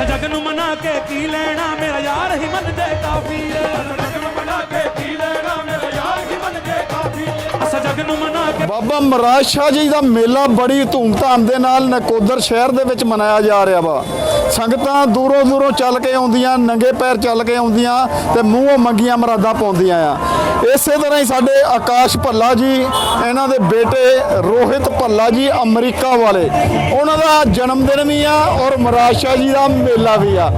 ਸਜਗ ਨੂੰ ਮਨਾ ਕੇ ਕੀ ਲੈਣਾ? ਮੇਰਾ ਯਾਰ ਹੀ ਮਨ ਦੇ ਕਾਫੀ ਏ ਨੂੰ ਮਨਾ ਕੇ ਬਾਬਾ ਮਹਾਰਾਜ ਸ਼ਾਹ ਜੀ ਦਾ ਮੇਲਾ ਬੜੀ ਧੂਮਧਾਮ ਦੇ ਨਾਲ ਨਕੋਦਰ ਸ਼ਹਿਰ ਦੇ ਵਿੱਚ ਮਨਾਇਆ ਜਾ ਰਿਹਾ ਵਾ। ਸੰਗਤਾਂ ਦੂਰੋਂ ਦੂਰੋਂ ਚੱਲ ਕੇ ਆਉਂਦੀਆਂ, ਨੰਗੇ ਪੈਰ ਚੱਲ ਕੇ ਆਉਂਦੀਆਂ ਤੇ ਮੂੰਹੋਂ ਮੰਗੀਆਂ ਮਰਾਦਾ ਪਾਉਂਦੀਆਂ ਆ। ਇਸੇ ਤਰ੍ਹਾਂ ਹੀ ਸਾਡੇ ਆਕਾਸ਼ ਭੱਲਾ ਜੀ, ਇਹਨਾਂ ਦੇ ਬੇਟੇ ਰੋਹਿਤ ਭੱਲਾ ਜੀ ਅਮਰੀਕਾ ਵਾਲੇ, ਉਹਨਾਂ ਦਾ ਜਨਮ ਦਿਨ ਵੀ ਆ ਔਰ ਮਹਾਰਾਜ ਸ਼ਾਹ ਜੀ ਦਾ ਮੇਲਾ ਵੀ ਆ।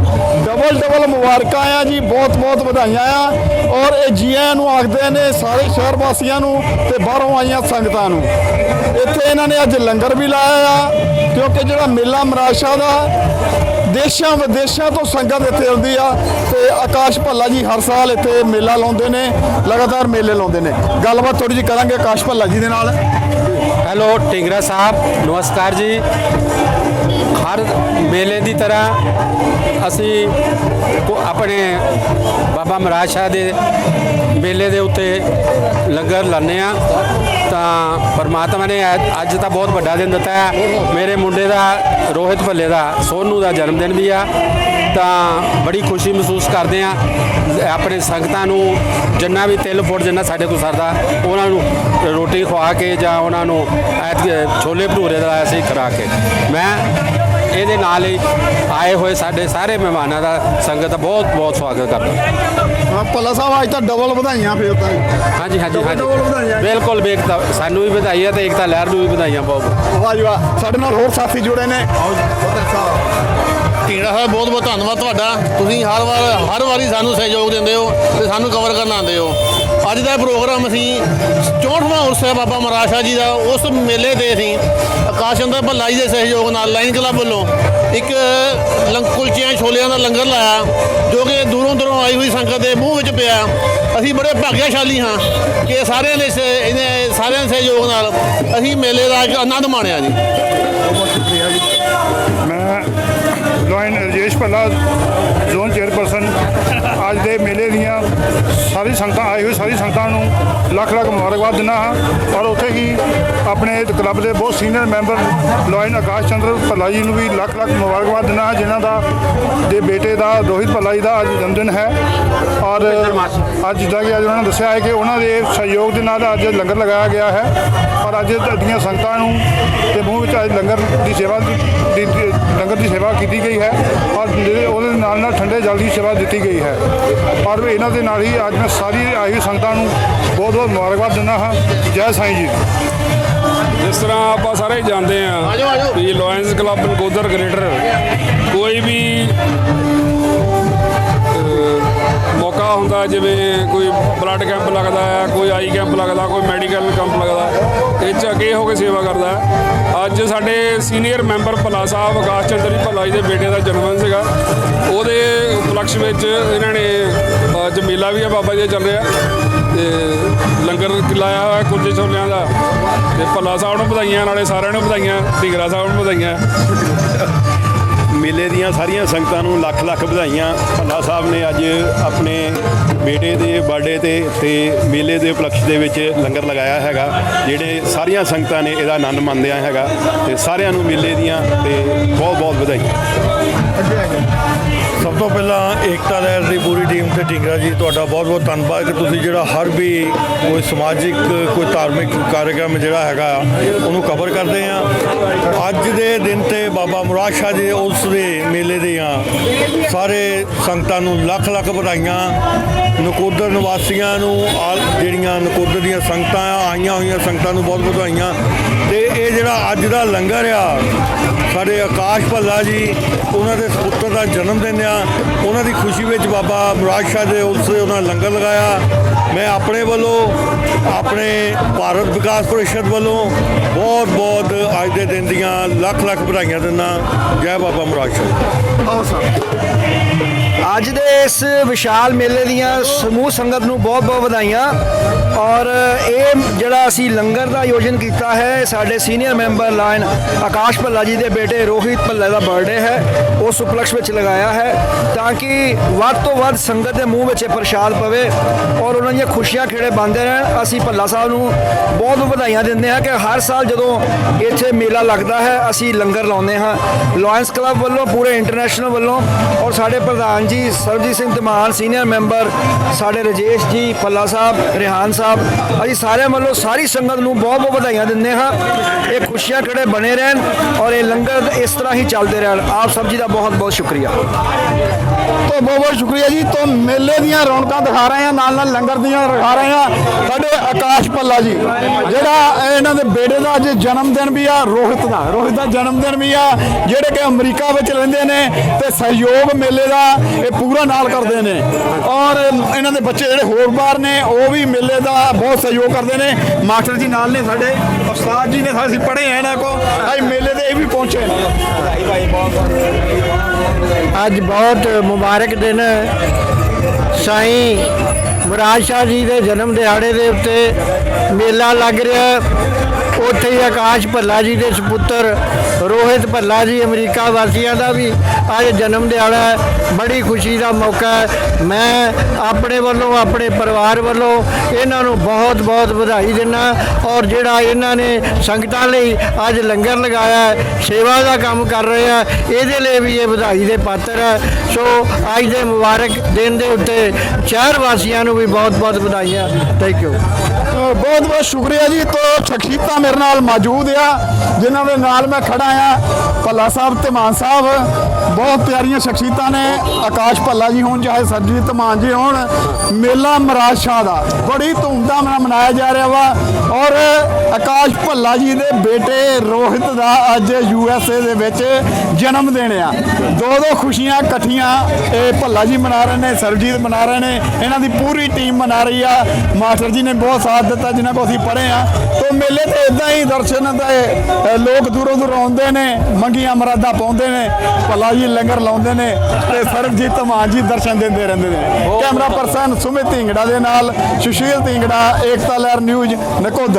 ਡਬਲ ਡਬਲ ਮੁਬਾਰਕਾਂ ਆ ਜੀ ਬਹੁਤ ਬਹੁਤ ਵਧਾਈਆਂ ਆ। ਔਰ ਇਹ ਜੀਆਂ ਨੂੰ ਆਖਦੇ ਨੇ, ਸਾਰੇ ਸ਼ਹਿਰ ਵਾਸੀਆਂ ਨੂੰ ਤੇ ਬਾਹਰੋਂ ਆਈਆਂ ਸੰਗਤਾਂ ਨੂੰ। ਇੱਥੇ ਇਹਨਾਂ ਨੇ ਅੱਜ ਲੰਗਰ ਵੀ ਲਾਇਆ ਆ, ਕਿਉਂਕਿ ਜਿਹੜਾ ਮੇਲਾ ਮਹਾਰਾਜ ਦਾ, ਦੇਸ਼ਾਂ ਵਿਦੇਸ਼ਾਂ ਤੋਂ ਸੰਗਤ ਇੱਥੇ ਆਉਂਦੀ ਆ, ਤੇ ਆਕਾਸ਼ ਭੱਲਾ ਜੀ ਹਰ ਸਾਲ ਇੱਥੇ ਮੇਲਾ ਲਾਉਂਦੇ ਨੇ, ਲਗਾਤਾਰ ਮੇਲੇ ਲਾਉਂਦੇ ਨੇ। ਗੱਲਬਾਤ ਥੋੜੀ ਜਿਹੀ ਕਰਾਂਗੇ ਆਕਾਸ਼ ਭੱਲਾ ਜੀ ਦੇ ਨਾਲ। ਹੈਲੋ, ਢਿੰਗਰਾ ਸਾਹਿਬ, ਨਮਸਕਾਰ ਜੀ। ਹਰ ਮੇਲੇ ਦੀ ਤਰ੍ਹਾਂ ਅਸੀਂ ਆਪਣੇ ਬਾਬਾ ਮਹਾਰਾਜ ਸ਼ਾਹ ਦੇ ਮੇਲੇ ਦੇ ਉੱਤੇ ਲੰਗਰ ਲਾਉਂਦੇ ਆ ਤਾਂ ਪਰਮਾਤਮਾ ਨੇ ਅੱਜ ਤਾਂ ਬਹੁਤ ਵੱਡਾ ਦਿਨ ਦਿੱਤਾ ਹੈ। ਮੇਰੇ ਮੁੰਡੇ ਦਾ, ਰੋਹਿਤ ਭੱਲੇ ਦਾ, ਸੋਨੂ ਦਾ ਜਨਮ ਦਿਨ ਵੀ ਆ। ਤਾਂ ਬੜੀ ਖੁਸ਼ੀ ਮਹਿਸੂਸ ਕਰਦੇ ਆ ਆਪਣੇ ਸੰਗਤਾਂ ਨੂੰ ਜਿੰਨਾ ਵੀ ਤਿਲ ਫੁੱਟ ਜਿੰਨਾ ਸਾਡੇ ਕੋਲ ਸਰਦਾ, ਉਹਨਾਂ ਨੂੰ ਰੋਟੀ ਖਵਾ ਕੇ ਜਾਂ ਉਹਨਾਂ ਨੂੰ ਛੋਲੇ ਭਟੂਰੇ ਦਾ ਅਸੀਂ ਕਰਾ ਕੇ। ਮੈਂ ਇਹਦੇ ਨਾਲ ਹੀ ਆਏ ਹੋਏ ਸਾਡੇ ਸਾਰੇ ਮਹਿਮਾਨਾਂ ਦਾ ਸੰਗਤ ਦਾ ਬਹੁਤ ਬਹੁਤ ਸਵਾਗਤ ਕਰਦਾ। ਹਾਂ ਭੱਲਾ ਸਾਹਿਬ ਅੱਜ ਤਾਂ ਡਬਲ ਵਧਾਈਆਂ ਫੇਰ ਤਾਂ। ਹਾਂਜੀ ਹਾਂਜੀ ਡਬਲ ਹਾਂਜੀ। ਵਧਾਈਆਂ। ਬਿਲਕੁਲ ਬੇਕਤਾ ਸਾਨੂੰ ਵੀ ਵਧਾਈ ਹੈ ਤੇ ਏਕਤਾ ਲਹਿਰ ਨੂੰ ਵੀ ਵਧਾਈਆਂ ਬਹੁਤ ਵਾਹ ਜੀ ਵਾਹ ਸਾਡੇ ਨਾਲ ਹੋਰ ਸਾਥੀ ਜੁੜੇ ਨੇ। ਢੀਂਗਰਾ ਸਾਹਿਬ ਬਹੁਤ ਬਹੁਤ ਧੰਨਵਾਦ ਤੁਹਾਡਾ। ਤੁਸੀਂ ਹਰ ਵਾਰ ਹਰ ਵਾਰੀ ਸਾਨੂੰ ਸਹਿਯੋਗ ਦਿੰਦੇ ਹੋ ਤੇ ਸਾਨੂੰ ਕਵਰ ਕਰਨ ਆਉਂਦੇ ਹੋ। ਅੱਜ ਦਾ ਪ੍ਰੋਗਰਾਮ ਅਸੀਂ 64ਵਾਂ ਉਰਸ ਹੈ ਬਾਬਾ ਮਹਾਰਾਜ ਸ਼ਾਹ ਜੀ ਦਾ ਉਸ ਮੇਲੇ ਤੇ ਅਸੀਂ ਆਕਾਸ਼ ਚੰਦਰ ਭੱਲਾ ਜੀ ਦੇ ਸਹਿਯੋਗ ਨਾਲ ਲਾਈਨ ਕਲੱਬ ਵੱਲੋਂ ਇੱਕ ਲੰਗ ਕੁਲਚਿਆਂ, ਛੋਲਿਆਂ ਦਾ ਲੰਗਰ ਲਾਇਆ, ਜੋ ਕਿ ਦੂਰੋਂ ਦੂਰੋਂ ਆਈ ਹੋਈ ਸੰਗਤ ਦੇ ਮੂੰਹ ਵਿੱਚ ਪਿਆ। ਅਸੀਂ ਬੜੇ ਭਾਗਿਆਸ਼ਾਲੀ ਹਾਂ ਕਿ ਸਾਰਿਆਂ ਦੇ ਇਹਨੇ, ਸਾਰਿਆਂ ਦੇ ਸਹਿਯੋਗ ਨਾਲ ਅਸੀਂ ਮੇਲੇ ਦਾ ਇੱਕ ਆਨੰਦ ਮਾਣਿਆ ਜੀ। ਮੈਂ lion Rajesh Bhalla zone chairperson ਅੱਜ ਦੇ ਮੇਲੇ ਦੀਆਂ ਸਾਰੀ ਸੰਗਤਾਂ, ਆਈ ਹੋਈ ਸਾਰੀ ਸੰਗਤਾਂ ਨੂੰ ਲੱਖ ਲੱਖ ਮੁਬਾਰਕਬਾਦ ਦਿੰਦਾ ਹਾਂ। ਔਰ ਉੱਥੇ ਹੀ ਆਪਣੇ ਕਲੱਬ ਦੇ ਬਹੁਤ senior member lion Akash Chander Bhalla ji ਨੂੰ ਵੀ ਲੱਖ ਲੱਖ ਮੁਬਾਰਕਬਾਦ ਦਿੰਦਾ ਹਾਂ, ਜਿਨ੍ਹਾਂ ਦਾ, ਦੇ ਬੇਟੇ ਦਾ, ਰੋਹਿਤ ਭੱਲਾ ਜੀ ਦਾ ਅੱਜ ਜਨਮ ਦਿਨ ਹੈ। ਔਰ ਅੱਜ ਜਿੱਦਾਂ ਕਿ ਅੱਜ ਉਹਨਾਂ ਨੇ ਦੱਸਿਆ ਹੈ ਕਿ ਉਹਨਾਂ ਦੇ ਸਹਿਯੋਗ ਦੇ ਨਾਲ ਅੱਜ ਲੰਗਰ ਲਗਾਇਆ ਗਿਆ ਹੈ। ਔਰ ਅੱਜ ਦੀਆਂ ਸੰਗਤਾਂ ਨੂੰ ਤੇ ਮੂੰਹ ਵਿੱਚ ਅੱਜ ਲੰਗਰ ਦੀ ਸੇਵਾ ਦੀ ਲੰਗਰ ਦੀ ਸੇਵਾ ਕੀਤੀ ਗਈ ਹੈ ਔਰ ਜਿਹੜੇ ਉਹਦੇ ਨਾਲ ਨਾਲ ਠੰਡੇ ਜਲ ਦੀ ਸੇਵਾ ਦਿੱਤੀ ਗਈ ਹੈ। ਔਰ ਇਹਨਾਂ ਦੇ ਨਾਲ ਹੀ ਅੱਜ ਮੈਂ ਸਾਰੀ ਆਈ ਹੋਈ ਸੰਗਤਾਂ ਨੂੰ ਬਹੁਤ ਬਹੁਤ ਮੁਬਾਰਕਬਾਦ ਦਿੰਦਾ ਹਾਂ। ਜੈ ਸਾਈਂ ਜੀ। ਜਿਸ ਤਰ੍ਹਾਂ ਆਪਾਂ ਸਾਰੇ ਹੀ ਜਾਣਦੇ ਆ। ਵੀ ਲਾਇਨਸ ਕਲੱਬ ਨਕੋਦਰ ਗ੍ਰੇਟਰ ਕੋਈ ਵੀ ਅਹ, ਹੁੰਦਾ ਜਿਵੇਂ ਕੋਈ ਬਲੱਡ ਕੈਂਪ ਲੱਗਦਾ ਹੈ ਕੋਈ ਆਈ ਕੈਂਪ ਲੱਗਦਾ ਕੋਈ ਮੈਡੀਕਲ ਕੈਂਪ ਲੱਗਦਾ ਇਹ 'ਚ ਅੱਗੇ ਹੋ ਕੇ ਸੇਵਾ ਕਰਦਾ ਅੱਜ ਸਾਡੇ ਸੀਨੀਅਰ ਮੈਂਬਰ ਭੱਲਾ ਸਾਹਿਬ ਆਕਾਸ਼ ਚੰਦਰ ਜੀ ਭੱਲਾ ਜੀ ਦੇ ਬੇਟੇ ਦਾ ਜਨਮਦਿਨ ਸੀਗਾ। ਉਹਦੇ ਉਪਲਕਸ਼ ਵਿੱਚ ਇਹਨਾਂ ਨੇ ਅੱਜ ਮੇਲਾ ਵੀ ਆ ਬਾਬਾ ਜੀ ਦਾ ਚੱਲ ਰਿਹਾ। ਤੇ ਲੰਗਰ ਲਾਇਆ ਹੋਇਆ ਕੁਲਚੇ ਛੋਲਿਆਂ ਦਾ। ਤੇ ਭੱਲਾ ਸਾਹਿਬ ਨੂੰ ਵਧਾਈਆਂ ਨਾਲੇ ਸਾਰਿਆਂ ਨੂੰ ਵਧਾਈਆਂ ਢਿੰਗਰਾ ਸਾਹਿਬ ਨੂੰ ਵਧਾਈਆਂ। ਮੇਲੇ ਦੀਆਂ ਸਾਰੀਆਂ ਸੰਗਤਾਂ ਨੂੰ ਲੱਖ ਲੱਖ ਵਧਾਈਆਂ। ਭੱਲਾ ਸਾਹਿਬ ਨੇ ਅੱਜ ਆਪਣੇ ਬੇਟੇ ਦੇ ਬਰਥਡੇ ਤੇ ਤੇ ਮੇਲੇ ਦੇ ਉਪਲਕਸ਼ ਦੇ ਵਿੱਚ ਲੰਗਰ ਲਗਾਇਆ ਹੈਗਾ, ਜਿਹੜੇ ਸਾਰੀਆਂ ਸੰਗਤਾਂ ਨੇ ਇਹਦਾ ਆਨੰਦ ਮਾਣਦਿਆਂ ਹੈਗਾ ਤੇ ਸਾਰਿਆਂ ਨੂੰ ਮੇਲੇ ਦੀਆਂ ਤੇ ਬਹੁਤ ਬਹੁਤ ਵਧਾਈਆਂ। ਸਭ ਤੋਂ ਪਹਿਲਾਂ ਏਕਤਾ ਲਹਿਰ ਦੀ ਪੂਰੀ ਟੀਮ ਤੇ ਢਿੰਗਰਾ ਜੀ, ਤੁਹਾਡਾ ਬਹੁਤ-ਬਹੁਤ ਧੰਨਵਾਦ ਕਿ ਤੁਸੀਂ ਜਿਹੜਾ ਹਰ ਵੀ ਕੋਈ ਸਮਾਜਿਕ, ਕੋਈ ਧਾਰਮਿਕ ਕਾਰਜਕ੍ਰਮ ਜਿਹੜਾ ਹੈਗਾ ਉਹਨੂੰ ਕਵਰ ਕਰਦੇ ਆ। ਅੱਜ ਦੇ ਦਿਨ ਤੇ ਬਾਬਾ ਮੁਰਾਦ ਸ਼ਾਹ ਜੀ ਉਸ ਦੇ ਮੇਲੇ ਦੀਆਂ ਸਾਰੇ ਸੰਗਤਾਂ ਨੂੰ ਲੱਖ ਲੱਖ ਵਧਾਈਆਂ। ਨਕੋਦਰ ਨਿਵਾਸੀਆਂ ਨੂੰ ਆ ਜਿਹੜੀਆਂ ਨਕੋਦਰ ਦੀਆਂ ਸੰਗਤਾਂ ਆਈਆਂ ਹੋਈਆਂ ਸੰਗਤਾਂ ਨੂੰ ਬਹੁਤ ਵਧਾਈਆਂ। ਤੇ ਇਹ ਜਿਹੜਾ ਅੱਜ ਦਾ ਲੰਗਰ ਆ, ਸਾਡੇ ਆਕਾਸ਼ ਭੱਲਾ ਜੀ, ਉਹਨਾਂ ਦੇ ਪੁੱਤਰ ਦਾ ਜਨਮ ਦਿਨ ਆ। ਉਹਨਾਂ ਦੀ ਖੁਸ਼ੀ ਵਿੱਚ ਬਾਬਾ ਮੁਰਾਦ ਸ਼ਾਹ ਦੇ ਉਸ ਉਹਨਾਂ ਲੰਗਰ ਲਗਾਇਆ। ਮੈਂ ਆਪਣੇ ਵੱਲੋਂ, ਆਪਣੇ ਭਾਰਤ ਵਿਕਾਸ ਪਰਿਸ਼ਦ ਵੱਲੋਂ ਬਹੁਤ ਬਹੁਤ ਅੱਜ ਦੇ ਦਿਨ ਦੀਆਂ ਲੱਖ ਲੱਖ ਵਧਾਈਆਂ ਦਿੰਦਾ। ਜੈ ਬਾਬਾ ਮੁਰਾਦ ਸ਼ਾਹ ਆਓ ਸਰ। ਅੱਜ ਦੇ ਇਸ ਵਿਸ਼ਾਲ ਮੇਲੇ ਦੀਆਂ ਸਮੂਹ ਸੰਗਤ ਨੂੰ ਬਹੁਤ ਬਹੁਤ ਵਧਾਈਆਂ। ਔਰ ਇਹ ਜਿਹੜਾ ਅਸੀਂ ਲੰਗਰ ਦਾ ਆਯੋਜਨ ਕੀਤਾ ਹੈ ਸਾਡੇ senior member lion Akash Bhalla ji ਦੇ ਬੇਟੇ ਰੋਹਿਤ ਭੱਲਾ ਦਾ ਬਰਥਡੇ ਹੈ। ਉਸ ਉਪਲਕਸ਼ ਵਿੱਚ ਲਗਾਇਆ ਹੈ ਤਾਂ ਕਿ ਵੱਧ ਤੋਂ ਵੱਧ ਸੰਗਤ ਦੇ ਮੂੰਹ ਵਿੱਚ ਪ੍ਰਸ਼ਾਦ ਪਵੇ ਔਰ ਉਹਨਾਂ ਦੀਆਂ ਖੁਸ਼ੀਆਂ ਖੇੜੇ ਬੰਦੇ ਰਹਿਣ। ਅਸੀਂ ਭੱਲਾ ਸਾਹਿਬ ਨੂੰ ਬਹੁਤ ਬਹੁਤ ਵਧਾਈਆਂ ਦਿੰਦੇ ਹਾਂ ਕਿ ਹਰ ਸਾਲ ਜਦੋਂ ਇੱਥੇ ਮੇਲਾ ਲੱਗਦਾ ਹੈ, ਅਸੀਂ ਲੰਗਰ ਲਾਉਂਦੇ ਹਾਂ। ਲਾਇਨਸ ਕਲੱਬ ਵੱਲੋਂ, ਪੂਰੇ ਇੰਟਰਨੈਸ਼ਨਲ ਵੱਲੋਂ ਔਰ ਸਾਡੇ ਪ੍ਰਧਾਨ ਜੀ, ਸਰਬਜੀਤ ਸਿੰਘ ਧਮਾਨ ਸੀਨੀਅਰ ਮੈਂਬਰ ਸਾਡੇ ਰਜੇਸ਼ ਜੀ ਫੱਲਾ ਸਾਹਿਬ, ਰਿਹਾਨ ਸਾਹਿਬ, ਅਸੀਂ ਸਾਰਿਆਂ ਵੱਲੋਂ ਸਾਰੀ ਸੰਗਤ ਨੂੰ ਬਹੁਤ ਬਹੁਤ ਵਧਾਈਆਂ ਦਿੰਦੇ ਹਾਂ। ਇਹ ਖੁਸ਼ੀਆਂ ਖੜੇ ਬਣੇ ਰਹਿਣ ਔਰ ਇਹ ਲੰਗਰ ਇਸ ਤਰ੍ਹਾਂ ਹੀ ਚੱਲਦੇ ਰਹਿਣ। ਆਪ ਸਭ ਜੀ ਦਾ ਬਹੁਤ ਬਹੁਤ ਸ਼ੁਕਰੀਆ। ਤੋਂ ਬਹੁਤ ਬਹੁਤ ਸ਼ੁਕਰੀਆ ਜੀ। ਤੋਂ ਮੇਲੇ ਦੀਆਂ ਰੌਣਕਾਂ ਦਿਖਾ ਰਹੇ ਆ ਨਾਲ ਨਾਲ ਲੰਗਰ ਦੀਆਂ ਦਿਖਾ ਰਹੇ ਆ ਸਾਡੇ ਆਕਾਸ਼ ਭੱਲਾ ਜੀ ਜਿਹੜਾ ਇਹਨਾਂ ਦੇ ਬੇਟੇ ਦਾ ਅੱਜ ਜਨਮ ਦਿਨ ਵੀ ਆ ਰੋਹਿਤ ਦਾ ਰੋਹਿਤ ਦਾ ਜਨਮ ਦਿਨ ਵੀ ਆ ਜਿਹੜੇ ਕਿ ਅਮਰੀਕਾ ਵਿੱਚ ਰਹਿੰਦੇ ਨੇ ਤੇ ਸਹਿਯੋਗ ਮੇਲੇ ਦਾ ਇਹ ਪੂਰਾ ਨਾਲ ਕਰਦੇ ਨੇ। ਔਰ ਇਹਨਾਂ ਦੇ ਬੱਚੇ ਜਿਹੜੇ ਹੋਰ ਬਾਹਰ ਨੇ ਉਹ ਵੀ ਮੇਲੇ ਦਾ ਬਹੁਤ ਸਹਿਯੋਗ ਕਰਦੇ ਨੇ। ਮਾਸਟਰ ਜੀ ਨਾਲ ਨੇ ਸਾਡੇ ਉਸਤਾਦ ਜੀ ਨੇ ਅਸੀਂ ਪੜ੍ਹੇ ਆ ਇਹਨਾਂ ਕੋ ਅੱਜ ਮੇਲੇ ਤੇ ਇਹ ਵੀ ਪਹੁੰਚੇ ਨੇ। ਅੱਜ ਬਹੁਤ ਮੁਬਾਰਕ ਦਿਨ ਹੈ ਸਾਈਂ ਮੁਰਾਦ ਸ਼ਾਹ ਜੀ ਦੇ ਜਨਮ ਦਿਹਾੜੇ ਦੇ ਉੱਤੇ ਮੇਲਾ ਲੱਗ ਰਿਹਾ। ਉੱਥੇ ਹੀ ਆਕਾਸ਼ ਭੱਲਾ ਜੀ ਦੇ ਸੁਪੁੱਤਰ ਰੋਹਿਤ ਭੱਲਾ ਜੀ, ਅਮਰੀਕਾ ਵਾਸੀਆਂ ਦਾ ਵੀ ਅੱਜ ਜਨਮ ਦਿਹਾੜਾ ਹੈ। ਬੜੀ ਖੁਸ਼ੀ ਦਾ ਮੌਕਾ ਹੈ। ਮੈਂ ਆਪਣੇ ਵੱਲੋਂ, ਆਪਣੇ ਪਰਿਵਾਰ ਵੱਲੋਂ ਇਹਨਾਂ ਨੂੰ ਬਹੁਤ ਬਹੁਤ ਵਧਾਈ ਦਿੰਦਾ ਔਰ ਜਿਹੜਾ ਇਹਨਾਂ ਨੇ ਸੰਗਤਾਂ ਲਈ ਅੱਜ ਲੰਗਰ ਲਗਾਇਆ ਸੇਵਾ ਦਾ ਕੰਮ ਕਰ ਰਹੇ ਆ, ਇਹਦੇ ਲਈ ਵੀ ਇਹ ਵਧਾਈ ਦੇ ਪਾਤਰ ਹੈ। ਸੋ ਅੱਜ ਦੇ ਮੁਬਾਰਕ ਦਿਨ ਦੇ ਉੱਤੇ ਸ਼ਹਿਰ ਵਾਸੀਆਂ ਨੂੰ ਵੀ ਬਹੁਤ ਬਹੁਤ ਵਧਾਈਆਂ। ਥੈਂਕ ਯੂ ਬਹੁਤ ਬਹੁਤ ਸ਼ੁਕਰੀਆ ਜੀ। ਤੋਂ ਸ਼ਖਸੀਅਤਾਂ ਮੇਰੇ ਨਾਲ ਮੌਜੂਦ ਆ। ਜਿਨ੍ਹਾਂ ਦੇ ਨਾਲ ਮੈਂ ਖੜਾ ਆ ਭੱਲਾ ਸਾਹਿਬ ਤੇ ਮਾਨ ਸਾਹਿਬ। ਬਹੁਤ ਪਿਆਰੀਆਂ ਸ਼ਖਸੀਅਤਾਂ ਨੇ। ਆਕਾਸ਼ ਭੱਲਾ ਜੀ ਹੋਣ, ਚਾਹੇ ਸਰਜੀਤ ਮਾਨ ਜੀ ਹੋਣ। ਮੇਲਾ ਮਰਾਜ ਸ਼ਾਹ ਦਾ। ਬੜੀ ਧੂਮਧਾਮ ਨਾਲ ਮਨਾਇਆ ਜਾ ਰਿਹਾ ਵਾ। ਔਰ ਆਕਾਸ਼ ਭੱਲਾ ਜੀ ਦੇ ਬੇਟੇ ਰੋਹਿਤ ਦਾ ਅੱਜ ਯੂ ਐਸ ਏ ਦੇ ਵਿੱਚ ਜਨਮ ਦਿਨ ਆ। ਦੋ ਦੋ ਖੁਸ਼ੀਆਂ ਇਕੱਠੀਆਂ ਇਹ ਭੱਲਾ ਜੀ ਮਨਾ ਰਹੇ ਨੇ, ਸਰਜੀਤ ਮਨਾ ਰਹੇ ਨੇ। ਇਹਨਾਂ ਦੀ ਪੂਰੀ ਟੀਮ ਮਨਾ ਰਹੀ ਆ। ਮਾਸਟਰ ਜੀ ਨੇ ਬਹੁਤ ਸਾਥ ਦਿੱਤਾ, ਜਿਨ੍ਹਾਂ ਕੋ ਅਸੀਂ ਪੜ੍ਹੇ ਆ। ਤੋਂ ਮੇਲੇ ਤੇ ਇਦਾਂ ਹੀ ਦਰਸ਼ਨ ਦੇ ਲੋਕ ਦੂਰੋਂ ਦੂਰ ਆਉਂਦੇ ਨੇ, ਮੰਗੀਆਂ ਮਰਾਦਾ ਪਾਉਂਦੇ ਨੇ। ਭੱਲਾ ਜੀ ਲੰਗਰ ਲਾਉਂਦੇ ਨੇ ਤੇ ਸਰਬਜੀਤ ਮਾਨ ਜੀ ਦਰਸ਼ਨ ਦਿੰਦੇ ਰਹਿੰਦੇ ਨੇ। ਕੈਮਰਾ ਪਰਸਨ ਸੁਮਿਤ ਢਿੰਗੜਾ ਦੇ ਨਾਲ ਸੁਸ਼ੀਲ ਢਿੰਗੜਾ ਏਕਤਾ ਲਹਿਰ ਨਿਊਜ਼ ਨਕੋਦਰ।